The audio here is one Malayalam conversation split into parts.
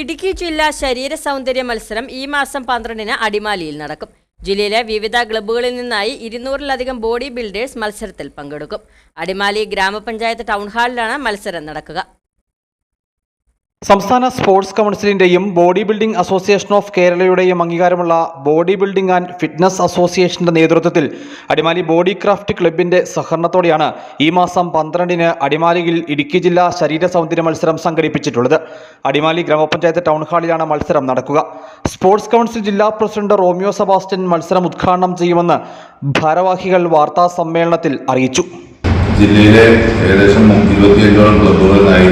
ഇടുക്കി ജില്ലാ ശരീര സൗന്ദര്യ മത്സരം ഈ മാസം പന്ത്രണ്ടിന് അടിമാലിയിൽ നടക്കും. ജില്ലയിലെ വിവിധ ക്ലബ്ബുകളിൽ നിന്നായി ഇരുന്നൂറിലധികം ബോഡി ബിൽഡേഴ്സ് മത്സരത്തിൽ പങ്കെടുക്കും. അടിമാലി ഗ്രാമപഞ്ചായത്ത് ടൗൺ ഹാളിലാണ് മത്സരം നടക്കുക. സംസ്ഥാന സ്പോർട്സ് കൗൺസിലിന്റെയും ബോഡി ബിൽഡിംഗ് അസോസിയേഷൻ ഓഫ് കേരളയുടെയും അംഗീകാരമുള്ള ബോഡി ബിൽഡിംഗ് ആൻഡ് ഫിറ്റ്നസ് അസോസിയേഷന്റെ നേതൃത്വത്തിൽ അടിമാലി ബോഡി ക്രാഫ്റ്റ് ക്ലബിന്റെ സഹകരണത്തോടെയാണ് ഈ മാസം പന്ത്രണ്ടിന് അടിമാലിയിൽ ഇടുക്കി ജില്ലാ ശരീര സൗന്ദര്യ മത്സരം സംഘടിപ്പിച്ചിട്ടുള്ളത്. അടിമാലി ഗ്രാമപഞ്ചായത്ത് ടൗൺ ഹാളിലാണ് മത്സരം നടക്കുക. സ്പോർട്സ് കൗൺസിൽ ജില്ലാ പ്രസിഡന്റ് റോമിയോ സെബാസ്റ്റ്യൻ മത്സരം ഉദ്ഘാടനം ചെയ്യുമെന്ന് ഭാരവാഹികൾ വാർത്താ സമ്മേളനത്തിൽ അറിയിച്ചു. ജില്ലയിലെ ഏകദേശം ഇരുപത്തിയഞ്ചോളം ക്ലബ്ബുകളിലായി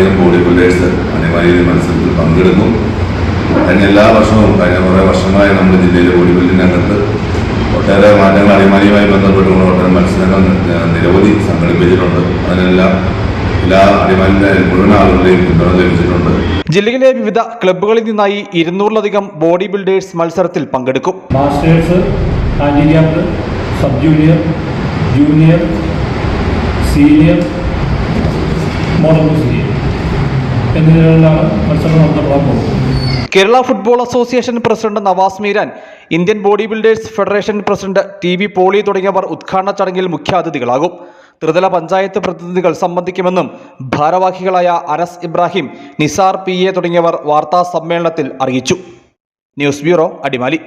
ഇരുന്നൂറിലധികം ബോഡി ബിൽഡേഴ്സ് അനിവാര്യ മത്സരത്തിൽ പങ്കെടുക്കും. കഴിഞ്ഞ എല്ലാ വർഷവും കഴിഞ്ഞ കുറേ വർഷങ്ങളായി നമ്മുടെ ജില്ലയിലെ ബോഡി ബിൽഡിംഗ് രംഗത്ത് ഒട്ടേറെ മാറ്റങ്ങൾ അടിമാലിയുമായി ബന്ധപ്പെട്ടുകൊണ്ട് ഒട്ടേറെ മത്സരങ്ങൾ നിരവധി സംഘടിപ്പിച്ചിട്ടുണ്ട്. അതിനെല്ലാം എല്ലാ അടിമാലിയിലെ മുഴുവൻ ആളുകളുടെയും പിന്തുണ ലഭിച്ചിട്ടുണ്ട്. ജില്ലയിലെ വിവിധ ക്ലബ്ബുകളിൽ നിന്നായി ഇരുന്നൂറിലധികം ബോഡി ബിൽഡേഴ്സ് മത്സരത്തിൽ പങ്കെടുക്കും. Masters handicapped sub junior junior senior model Kerala football association president Navas Meeran Indian body builders federation president T V Poly തുടങ്ങിയവർ ഉദ്ഘാടന ചടങ്ങിൽ മുഖ്യാതിഥികളാകും. ത്രിതല പഞ്ചായത്ത് പ്രതിനിധികൾ സംബന്ധിക്കുമെന്നും ഭാരവാഹികളായ അനസ് ഇബ്രാഹിം നിസാർ പി എ തുടങ്ങിയവർ വാർത്താ സമ്മേളനത്തിൽ അറിയിച്ചു. News bureau Adimali.